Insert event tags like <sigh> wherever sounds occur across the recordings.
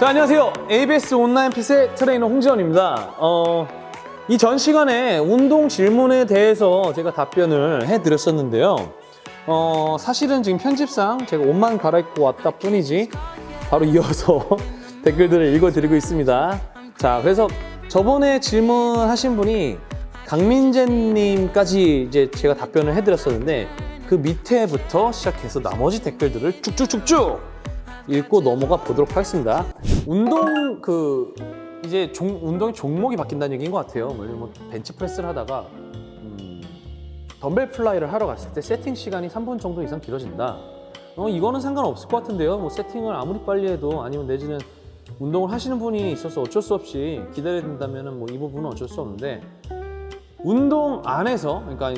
자, 안녕하세요. ABS 온라인 핏의 트레이너 홍지원입니다. 어, 이 전 시간에 운동 질문에 대해서 제가 답변을 해드렸었는데요. 어, 사실은 지금 편집상 제가 옷만 갈아입고 왔다 뿐이지 바로 이어서 <laughs> 댓글들을 읽어드리고 있습니다. 자, 그래서 저번에 질문하신 분이 강민재님까지 이제 제가 답변을 해드렸었는데 그 밑에부터 시작해서 나머지 댓글들을 쭉쭉쭉쭉 읽고 넘어가 보도록 하겠습니다. 운동 그 이제 종, 운동의 종목이 바뀐다는 얘기인 것 같아요. 뭐, 뭐 벤치 프레스를 하다가 음, 덤벨 플라이를 하러 갔을 때 세팅 시간이 3분 정도 이상 길어진다. 어, 이거는 상관없을 것 같은데요. 뭐 세팅을 아무리 빨리 해도 아니면 내지는 운동을 하시는 분이 있어서 어쩔 수 없이 기다려야 된다면 뭐 이 부분은 어쩔 수 없는데 운동 안에서 그러니까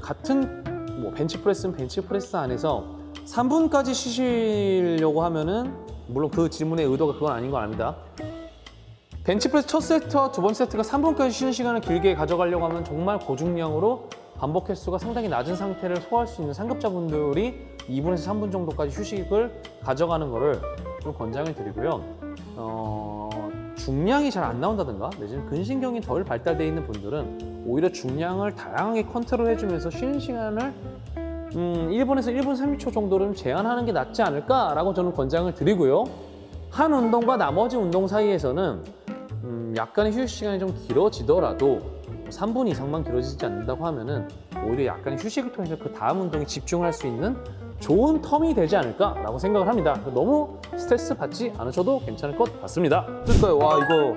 같은 뭐 벤치프레스는 벤치프레스 안에서 3분까지 쉬시려고 하면은 물론 그 질문의 의도가 그건 아닌 건 압니다. 벤치프레스 첫 세트와 두 번째 세트가 3분까지 쉬는 시간을 길게 가져가려고 하면 정말 고중량으로 반복 횟수가 상당히 낮은 상태를 소화할 수 있는 상급자분들이 2분에서 3분 정도까지 휴식을 가져가는 거를 좀 권장을 드리고요. 어, 중량이 잘 안 나온다든가 내지는 근신경이 덜 발달되어 있는 분들은 오히려 중량을 다양하게 컨트롤 해주면서 쉬는 시간을 음, 1분에서 1분 30초 정도를 제한하는 게 낫지 않을까라고 저는 권장을 드리고요. 한 운동과 나머지 운동 사이에서는 음, 약간의 휴식 시간이 좀 길어지더라도 3분 이상만 길어지지 않는다고 하면은 오히려 약간의 휴식을 통해서 그 다음 운동에 집중할 수 있는 좋은 텀이 되지 않을까라고 생각을 합니다. 너무 스트레스 받지 않으셔도 괜찮을 것 같습니다. 어떨까요? 와 이거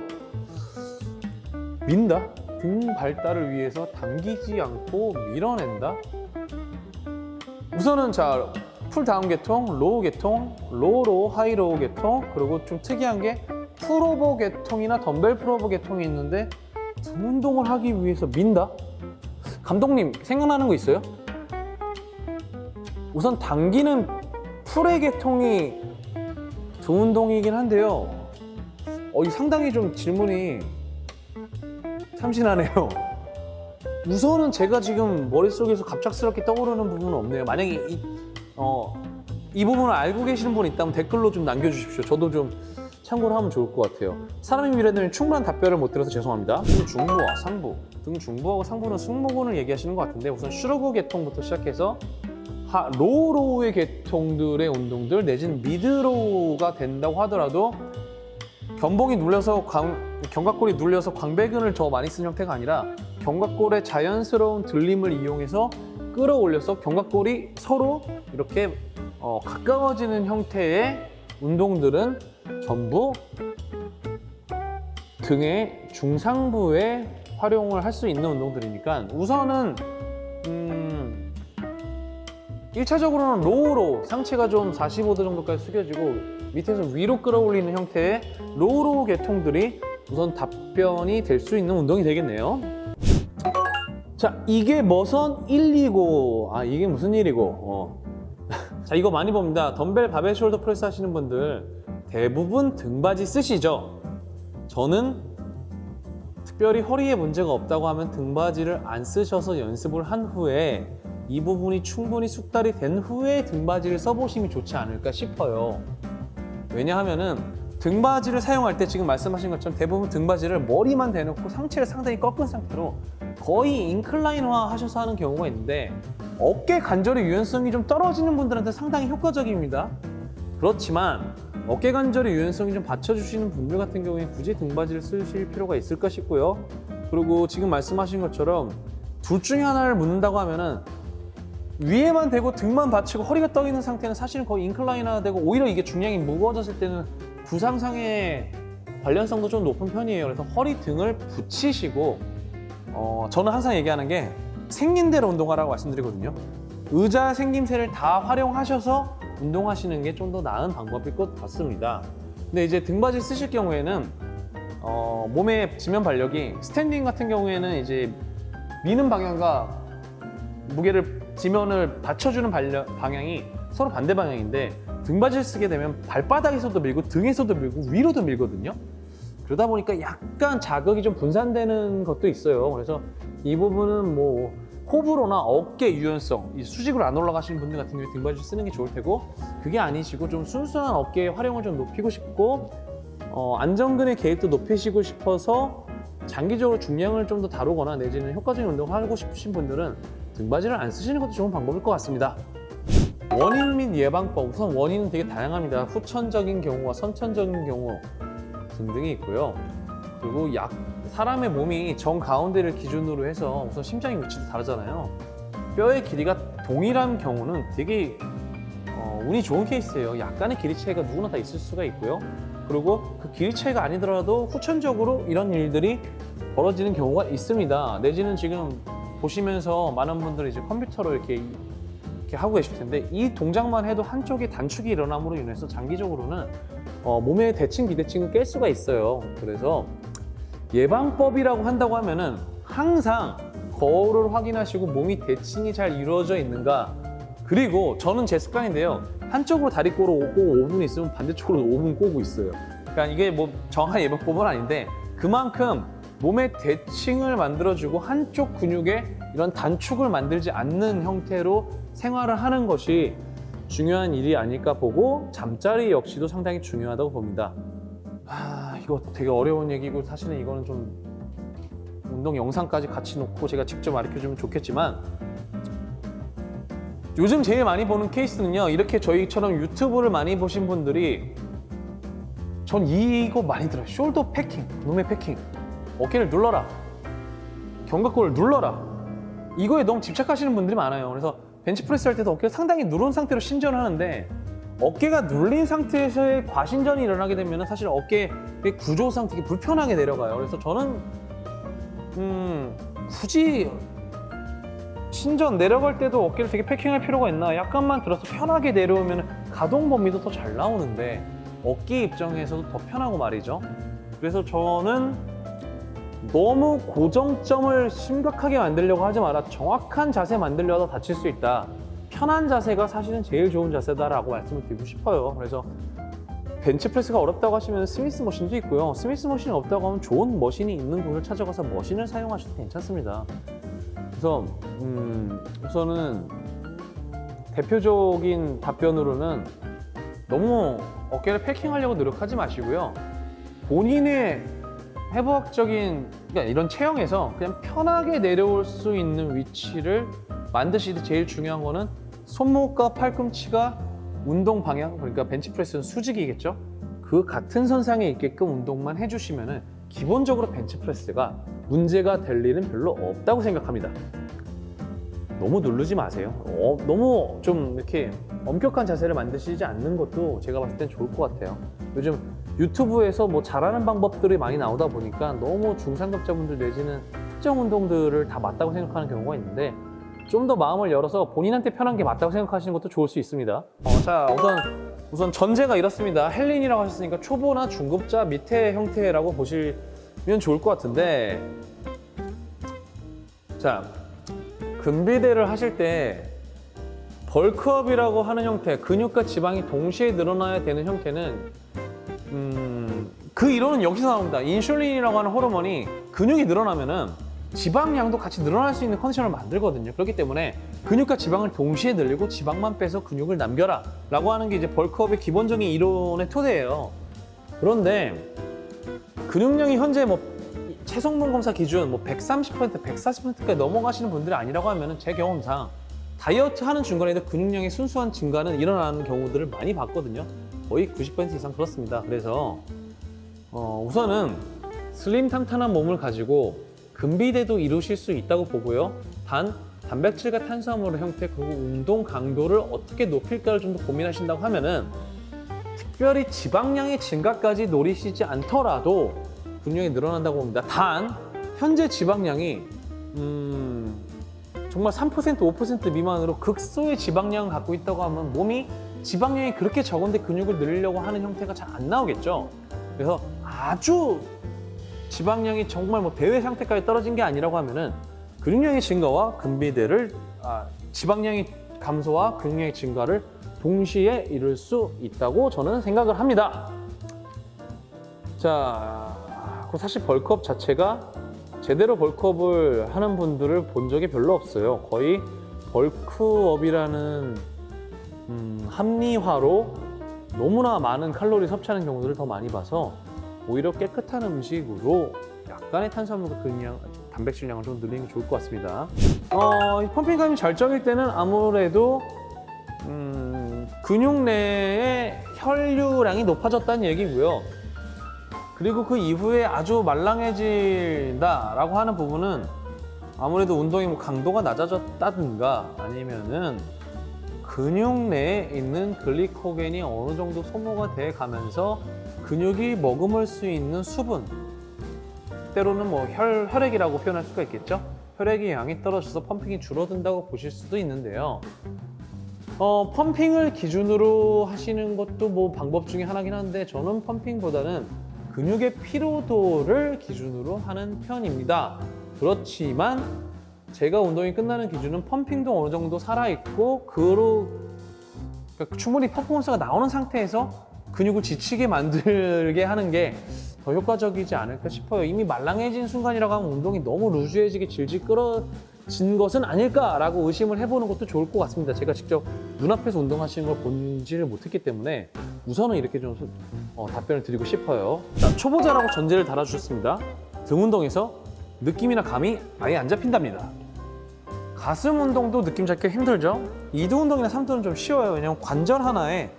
민다? 등 발달을 위해서 당기지 않고 밀어낸다? 우선은 자, 풀 다운 계통, 로우 계통, 로우로 하이로우 계통, 그리고 좀 특이한 게 풀오버 계통이나 덤벨 풀오버 계통이 있는데 등 운동을 하기 위해서 민다? 감독님 생각나는 거 있어요? 우선 당기는 풀의 계통이 등 운동이긴 한데요. 어, 이 상당히 좀 질문이 참신하네요. 우선은 제가 지금 머릿속에서 갑작스럽게 떠오르는 부분은 없네요. 만약에 이, 어, 이 부분을 알고 계시는 분 있다면 댓글로 좀 남겨주십시오. 저도 좀 참고를 하면 좋을 것 같아요. 사람의 미래는 충분한 답변을 못 드려서 죄송합니다. 등 중부와 상부, 등 중부하고 상부는 승모근을 얘기하시는 것 같은데 우선 슈러그 계통부터 시작해서 하, 로우로우의 계통들의 운동들 내지는 미드로우가 된다고 하더라도 견봉이 눌려서 광, 견갑골이 눌려서 광배근을 더 많이 쓴 형태가 아니라 견갑골의 자연스러운 들림을 이용해서 끌어올려서 견갑골이 서로 이렇게 어, 가까워지는 형태의 운동들은 전부 등의 중상부에 활용을 할 수 있는 운동들이니까 우선은 음, 1차적으로는 로우로 상체가 좀 45도 정도까지 숙여지고 밑에서 위로 끌어올리는 형태의 로우로우 계통들이 우선 답변이 될 수 있는 운동이 되겠네요. 자, 이게 뭐선 1이고, 아, 이게 무슨 일이고, 어. <laughs> 자, 이거 많이 봅니다. 덤벨 바벨 숄더 프레스 하시는 분들 대부분 등바지 쓰시죠? 저는 특별히 허리에 문제가 없다고 하면 등바지를 안 쓰셔서 연습을 한 후에 이 부분이 충분히 숙달이 된 후에 등바지를 써보시면 좋지 않을까 싶어요. 왜냐하면은 등바지를 사용할 때 지금 말씀하신 것처럼 대부분 등바지를 머리만 대놓고 상체를 상당히 꺾은 상태로 거의 인클라인화 하셔서 하는 경우가 있는데 어깨 관절의 유연성이 좀 떨어지는 분들한테 상당히 효과적입니다. 그렇지만 어깨 관절의 유연성이 좀 받쳐주시는 분들 같은 경우에 굳이 등바지를 쓰실 필요가 있을까 싶고요. 그리고 지금 말씀하신 것처럼 둘 중에 하나를 묻는다고 하면은 위에만 대고 등만 받치고 허리가 떠 있는 상태는 사실은 거의 인클라인화 되고 오히려 이게 중량이 무거워졌을 때는 부상상의 관련성도 좀 높은 편이에요. 그래서 허리 등을 붙이시고 어, 저는 항상 얘기하는 게 생긴 대로 운동하라고 말씀드리거든요. 의자 생김새를 다 활용하셔서 운동하시는 게 좀 더 나은 방법일 것 같습니다. 근데 이제 등받이 쓰실 경우에는 어, 몸의 지면 발력이 스탠딩 같은 경우에는 이제 미는 방향과 무게를 지면을 받쳐주는 발려- 방향이 서로 반대 방향인데 등받이를 쓰게 되면 발바닥에서도 밀고 등에서도 밀고 위로도 밀거든요. 그러다 보니까 약간 자극이 좀 분산되는 것도 있어요. 그래서 이 부분은 뭐 호불호나 어깨 유연성, 이 수직으로 안 올라가시는 분들 같은 경우에 등받이 쓰는 게 좋을 테고 그게 아니시고 좀 순수한 어깨의 활용을 좀 높이고 싶고 어, 안정근의 계획도 높이시고 싶어서 장기적으로 중량을 좀 더 다루거나 내지는 효과적인 운동을 하고 싶으신 분들은 등받이를 안 쓰시는 것도 좋은 방법일 것 같습니다. 원인 및 예방법 우선 원인은 되게 다양합니다. 후천적인 경우와 선천적인 경우 등등이 있고요. 그리고 약 사람의 몸이 정 가운데를 기준으로 해서 우선 심장의 위치도 다르잖아요. 뼈의 길이가 동일한 경우는 되게 어, 운이 좋은 케이스예요. 약간의 길이 차이가 누구나 다 있을 수가 있고요. 그리고 그 길이 차이가 아니더라도 후천적으로 이런 일들이 벌어지는 경우가 있습니다. 내지는 지금 보시면서 많은 분들이 이제 컴퓨터로 이렇게 이렇게 하고 계실 텐데 이 동작만 해도 한쪽에 단축이 일어남으로 인해서 장기적으로는 어, 몸의 대칭 비대칭을 깰 수가 있어요. 그래서 예방법이라고 한다고 하면은 항상 거울을 확인하시고 몸이 대칭이 잘 이루어져 있는가. 그리고 저는 제 습관인데요. 한쪽으로 다리 꼬고 오고 5분 있으면 반대쪽으로 5분 꼬고 있어요. 그러니까 이게 뭐 정한 예방법은 아닌데 그만큼 몸의 대칭을 만들어주고 한쪽 근육에 이런 단축을 만들지 않는 형태로 생활을 하는 것이 중요한 일이 아닐까 보고 잠자리 역시도 상당히 중요하다고 봅니다. 아 이거 되게 어려운 얘기고 사실은 이거는 좀 운동 영상까지 같이 놓고 제가 직접 가르쳐 주면 좋겠지만 요즘 제일 많이 보는 케이스는요 이렇게 저희처럼 유튜브를 많이 보신 분들이 전 이거 많이 들어요. 숄더 패킹 놈의 패킹 어깨를 눌러라 견갑골을 눌러라. 이거에 너무 집착하시는 분들이 많아요. 그래서 벤치프레스 할 때도 어깨를 상당히 누른 상태로 신전을 하는데 어깨가 눌린 상태에서의 과신전이 일어나게 되면 사실 어깨의 구조상 되게 불편하게 내려가요 그래서 저는 음, 굳이 신전 내려갈 때도 어깨를 되게 패킹할 필요가 있나? 약간만 들어서 편하게 내려오면 가동 범위도 더 잘 나오는데 어깨 입장에서도 더 편하고 말이죠. 그래서 저는 너무 고정점을 심각하게 만들려고 하지 마라. 정확한 자세 만들려다 다칠 수 있다. 편한 자세가 사실은 제일 좋은 자세다라고 말씀을 드리고 싶어요. 그래서 벤치프레스가 어렵다고 하시면 스미스 머신도 있고요. 스미스 머신이 없다고 하면 좋은 머신이 있는 곳을 찾아가서 머신을 사용하셔도 괜찮습니다. 그래서 음, 우선은 대표적인 답변으로는 너무 어깨를 패킹하려고 노력하지 마시고요. 본인의 해부학적인 그러니까 이런 체형에서 그냥 편하게 내려올 수 있는 위치를 만드실 때 제일 중요한 거는 손목과 팔꿈치가 운동 방향 그러니까 벤치프레스는 수직이겠죠. 그 같은 선상에 있게끔 운동만 해주시면은 기본적으로 벤치프레스가 문제가 될 일은 별로 없다고 생각합니다. 너무 누르지 마세요. 어, 너무 좀 이렇게 엄격한 자세를 만드시지 않는 것도 제가 봤을 땐 좋을 것 같아요. 요즘 유튜브에서 뭐 잘하는 방법들이 많이 나오다 보니까 너무 중상급자분들 내지는 특정 운동들을 다 맞다고 생각하는 경우가 있는데 좀 더 마음을 열어서 본인한테 편한 게 맞다고 생각하시는 것도 좋을 수 있습니다. 어, 자, 우선 우선 전제가 이렇습니다. 헬린이라고 하셨으니까 초보나 중급자 밑에 형태라고 보시면 좋을 것 같은데 자, 근비대를 하실 때 벌크업이라고 하는 형태, 근육과 지방이 동시에 늘어나야 되는 형태는 음, 그 이론은 여기서 나옵니다. 인슐린이라고 하는 호르몬이 근육이 늘어나면은 지방량도 같이 늘어날 수 있는 컨디션을 만들거든요. 그렇기 때문에 근육과 지방을 동시에 늘리고 지방만 빼서 근육을 남겨라 라고 하는 게 이제 벌크업의 기본적인 이론의 토대예요. 그런데 근육량이 현재 뭐 체성분 검사 기준 뭐 130%, 140%까지 넘어가시는 분들이 아니라고 하면 제 경험상 다이어트 하는 중간에도 근육량의 순수한 증가는 일어나는 경우들을 많이 봤거든요. 거의 90% 이상 그렇습니다. 그래서 어, 우선은 슬림 탄탄한 몸을 가지고 근비대도 이루실 수 있다고 보고요. 단 단백질과 탄수화물 의 형태 그리고 운동 강도를 어떻게 높일까를 좀 더 고민하신다고 하면은 특별히 지방량의 증가까지 노리시지 않더라도 근육이 늘어난다고 봅니다. 단 현재 지방량이 음, 정말 3% 5% 미만으로 극소의 지방량을 갖고 있다고 하면 몸이 지방량이 그렇게 적은데 근육을 늘리려고 하는 형태가 잘 안 나오겠죠. 그래서 아주 지방량이 정말 뭐 대회 상태까지 떨어진 게 아니라고 하면은 근육량의 증가와 근비대를 아, 지방량의 감소와 근육량의 증가를 동시에 이룰 수 있다고 저는 생각을 합니다. 자, 그 사실 벌크업 자체가 제대로 벌크업을 하는 분들을 본 적이 별로 없어요. 거의 벌크업이라는 음, 합리화로 너무나 많은 칼로리 섭취하는 경우들을 더 많이 봐서 오히려 깨끗한 음식으로 약간의 탄수화물과 근량, 단백질량을 좀 늘리는 게 좋을 것 같습니다. 어, 이 펌핑감이 잘 적일 때는 아무래도 음, 근육 내의 혈류량이 높아졌다는 얘기고요. 그리고 그 이후에 아주 말랑해진다라고 하는 부분은 아무래도 운동의 뭐 강도가 낮아졌다든가 아니면은 근육 내에 있는 글리코겐이 어느 정도 소모가 돼 가면서 근육이 머금을 수 있는 수분 때로는 뭐 혈, 혈액이라고 표현할 수가 있겠죠 혈액의 양이 떨어져서 펌핑이 줄어든다고 보실 수도 있는데요 어, 펌핑을 기준으로 하시는 것도 뭐 방법 중에 하나긴 한데 저는 펌핑보다는 근육의 피로도를 기준으로 하는 편입니다. 그렇지만 제가 운동이 끝나는 기준은 펌핑도 어느 정도 살아있고 그로 그러니까 충분히 퍼포먼스가 나오는 상태에서 근육을 지치게 만들게 하는 게 더 효과적이지 않을까 싶어요. 이미 말랑해진 순간이라고 하면 운동이 너무 루즈해지게 질질 끌어진 것은 아닐까라고 의심을 해보는 것도 좋을 것 같습니다. 제가 직접 눈앞에서 운동하시는 걸 본지를 못했기 때문에 우선은 이렇게 좀 어, 답변을 드리고 싶어요. 자, 초보자라고 전제를 달아주셨습니다. 등 운동에서 느낌이나 감이 아예 안 잡힌답니다. 가슴 운동도 느낌 잡기가 힘들죠? 2두 운동이나 3두는 좀 쉬워요. 왜냐면 관절 하나에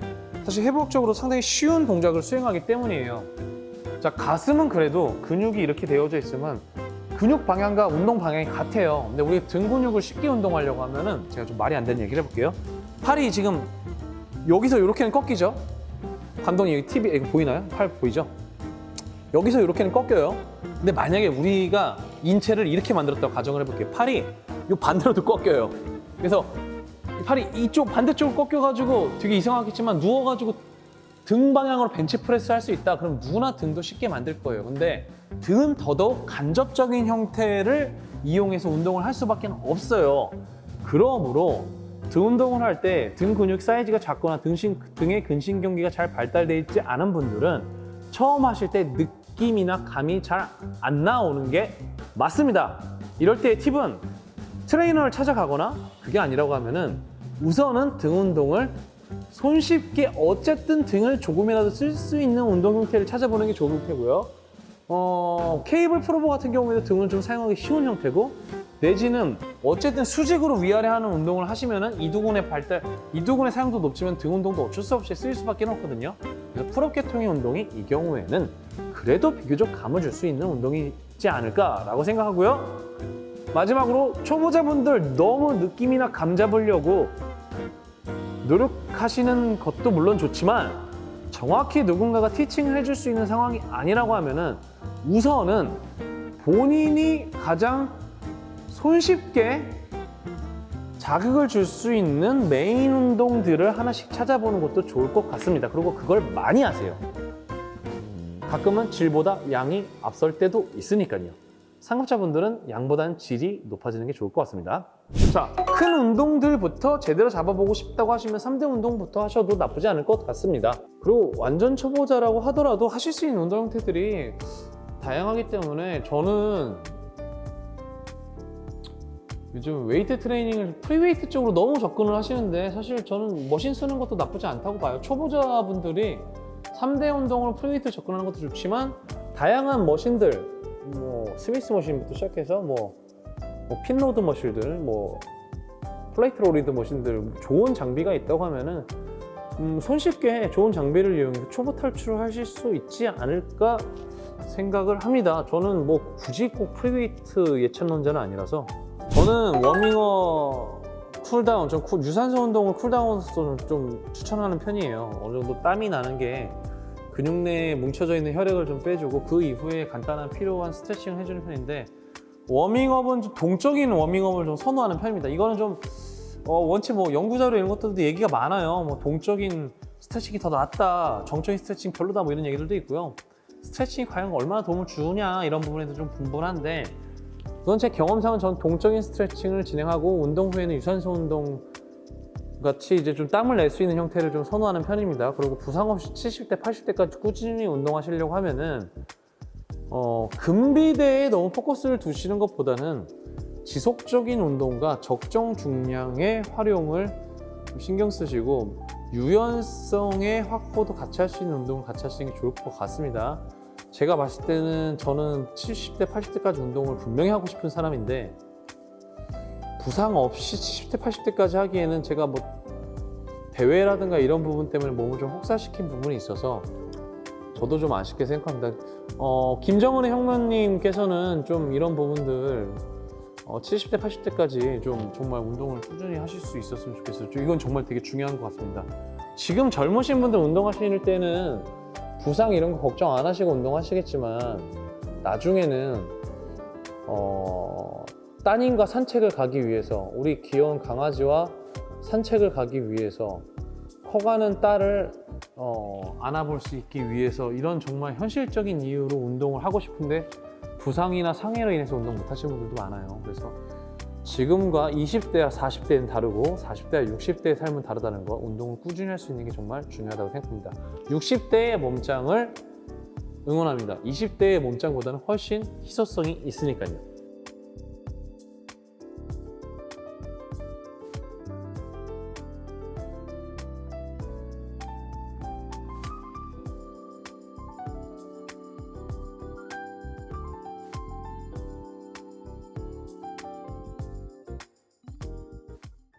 사실 회복적으로 상당히 쉬운 동작을 수행하기 때문이에요. 자, 가슴은 그래도 근육이 이렇게 되어져 있으면 근육 방향과 운동 방향이 같아요. 근데 우리 등 근육을 쉽게 운동하려고 하면은 제가 좀 말이 안 되는 얘기를 해볼게요. 팔이 지금 여기서 이렇게는 꺾이죠? 감독님 여기 TV 이거 보이나요? 팔 보이죠? 여기서 이렇게는 꺾여요. 근데 만약에 우리가 인체를 이렇게 만들었다고 가정을 해볼게요. 팔이 이 반대로도 꺾여요. 그래서 이 팔이 이쪽 반대쪽으로 꺾여가지고 되게 이상하겠지만 누워가지고 등 방향으로 벤치프레스 할 수 있다. 그럼 누구나 등도 쉽게 만들 거예요. 근데 등은 더더욱 간접적인 형태를 이용해서 운동을 할 수밖에 없어요. 그러므로 등 운동을 할 때 등 근육 사이즈가 작거나 등신, 등의 근신경기가 잘 발달되어 있지 않은 분들은 처음 하실 때 느 낌이나 감이 잘 안 나오는 게 맞습니다. 이럴 때의 팁은 트레이너를 찾아가거나 그게 아니라고 하면은 우선은 등 운동을 손쉽게 어쨌든 등을 조금이라도 쓸 수 있는 운동 형태를 찾아보는 게 좋을 테고요. 어, 케이블 프로보 같은 경우에도 등을 좀 사용하기 쉬운 형태고 내지는 어쨌든 수직으로 위아래 하는 운동을 하시면은 이두근의 발달, 이두근의 사용도 높지만 등 운동도 어쩔 수 없이 쓰일 수밖에 없거든요. 그래서 풀업 계통의 운동이 이 경우에는 그래도 비교적 감을 줄 수 있는 운동이지 않을까라고 생각하고요. 마지막으로 초보자분들 너무 느낌이나 감 잡으려고 노력하시는 것도 물론 좋지만 정확히 누군가가 티칭을 해줄 수 있는 상황이 아니라고 하면은 우선은 본인이 가장 손쉽게 자극을 줄 수 있는 메인 운동들을 하나씩 찾아보는 것도 좋을 것 같습니다. 그리고 그걸 많이 하세요. 가끔은 질보다 양이 앞설 때도 있으니까요. 상급자분들은 양보다는 질이 높아지는 게 좋을 것 같습니다. 자, 큰 운동들부터 제대로 잡아보고 싶다고 하시면 3대 운동부터 하셔도 나쁘지 않을 것 같습니다. 그리고 완전 초보자라고 하더라도 하실 수 있는 운동 형태들이 다양하기 때문에 저는 요즘 웨이트 트레이닝을 프리웨이트 쪽으로 너무 접근을 하시는데 사실 저는 머신 쓰는 것도 나쁘지 않다고 봐요. 초보자분들이 3대 운동으로 프리웨이트 접근하는 것도 좋지만 다양한 머신들 뭐 스미스 머신부터 시작해서 뭐, 뭐 핀로드 머신들 뭐 플레이트 로리드 머신들 좋은 장비가 있다고 하면은 음, 손쉽게 좋은 장비를 이용해서 초보 탈출을 하실 수 있지 않을까 생각을 합니다. 저는 뭐 굳이 꼭 프리웨이트 예찬론자는 아니라서 저는 워밍업 쿨다운, 좀 쿨- 유산소 운동을 쿨다운으로 좀 추천하는 편이에요. 어느 정도 땀이 나는 게 근육 내에 뭉쳐져 있는 혈액을 좀 빼주고 그 이후에 간단한 필요한 스트레칭을 해주는 편인데 워밍업은 좀 동적인 워밍업을 좀 선호하는 편입니다. 이거는 좀 어, 원체 뭐 연구자료 이런 것들도 얘기가 많아요. 뭐 동적인 스트레칭이 더 낫다, 정적인 스트레칭 별로다 뭐 이런 얘기들도 있고요. 스트레칭이 과연 얼마나 도움을 주냐 이런 부분에도 좀 분분한데 우선 제 경험상은 전 동적인 스트레칭을 진행하고 운동 후에는 유산소 운동 같이 이제 좀 땀을 낼 수 있는 형태를 좀 선호하는 편입니다. 그리고 부상 없이 70대, 80대까지 꾸준히 운동하시려고 하면은 어, 근비대에 너무 포커스를 두시는 것보다는 지속적인 운동과 적정 중량의 활용을 좀 신경 쓰시고 유연성의 확보도 같이 할 수 있는 운동을 같이 하시는 게 좋을 것 같습니다. 제가 봤을 때는 저는 70대, 80대까지 운동을 분명히 하고 싶은 사람인데 부상 없이 70대, 80대까지 하기에는 제가 뭐 대회라든가 이런 부분 때문에 몸을 좀 혹사시킨 부분이 있어서 저도 좀 아쉽게 생각합니다. 어, 김정은의 형님께서는 좀 이런 부분들 어, 70대, 80대까지 좀 정말 운동을 꾸준히 하실 수 있었으면 좋겠어요. 이건 정말 되게 중요한 것 같습니다. 지금 젊으신 분들 운동하실 때는 부상 이런 거 걱정 안 하시고 운동하시겠지만 나중에는 어, 따님과 산책을 가기 위해서 우리 귀여운 강아지와 산책을 가기 위해서 커가는 딸을 어, 안아볼 수 있기 위해서 이런 정말 현실적인 이유로 운동을 하고 싶은데 부상이나 상해로 인해서 운동 못 하시는 분들도 많아요. 그래서 지금과 20대와 40대는 다르고 40대와 60대의 삶은 다르다는 거 운동을 꾸준히 할 수 있는 게 정말 중요하다고 생각합니다. 60대의 몸짱을 응원합니다. 20대의 몸짱보다는 훨씬 희소성이 있으니까요.